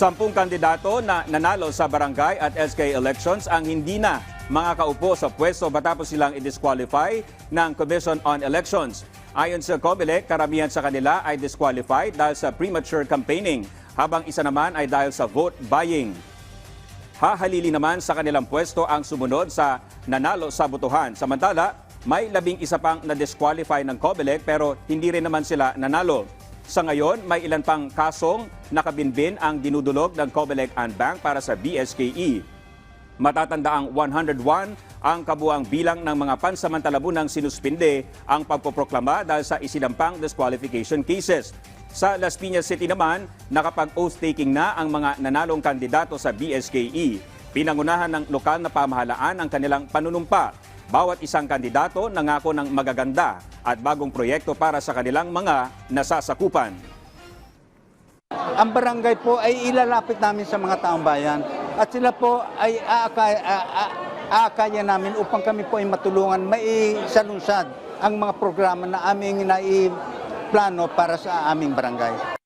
Sampung kandidato na nanalo sa barangay at SK elections ang hindi na mga kaupo sa pwesto matapos silang i-disqualify ng Commission on Elections. Ayon sa COMELEC, karamihan sa kanila ay disqualified dahil sa premature campaigning, habang isa naman ay dahil sa vote buying. Hahalili naman sa kanilang pwesto ang sumunod sa nanalo sa botohan. Samantala, may labing isa pang na-disqualify ng COMELEC pero hindi rin naman sila nanalo. Sa ngayon, may ilan pang kasong nakabinbin ang dinudulog ng COMELEC and Bank para sa BSKE. Matatanda ang 101 ang kabuang bilang ng mga pansamantala munang sinuspinde ang pagpoproklama dahil sa isinampang disqualification cases. Sa Las Piñas City naman, nakapag-oath taking na ang mga nanalong kandidato sa BSKE. Pinangunahan ng lokal na pamahalaan ang kanilang panunumpa. Bawat isang kandidato nangako ng magaganda at bagong proyekto para sa kanilang mga nasasakupan. Ang barangay po ay ilalapit namin sa mga taong bayan at sila po ay aakay, aakaya namin upang kami po ay matulungan maisalunsad ang mga programa na aming naiplano para sa aming barangay.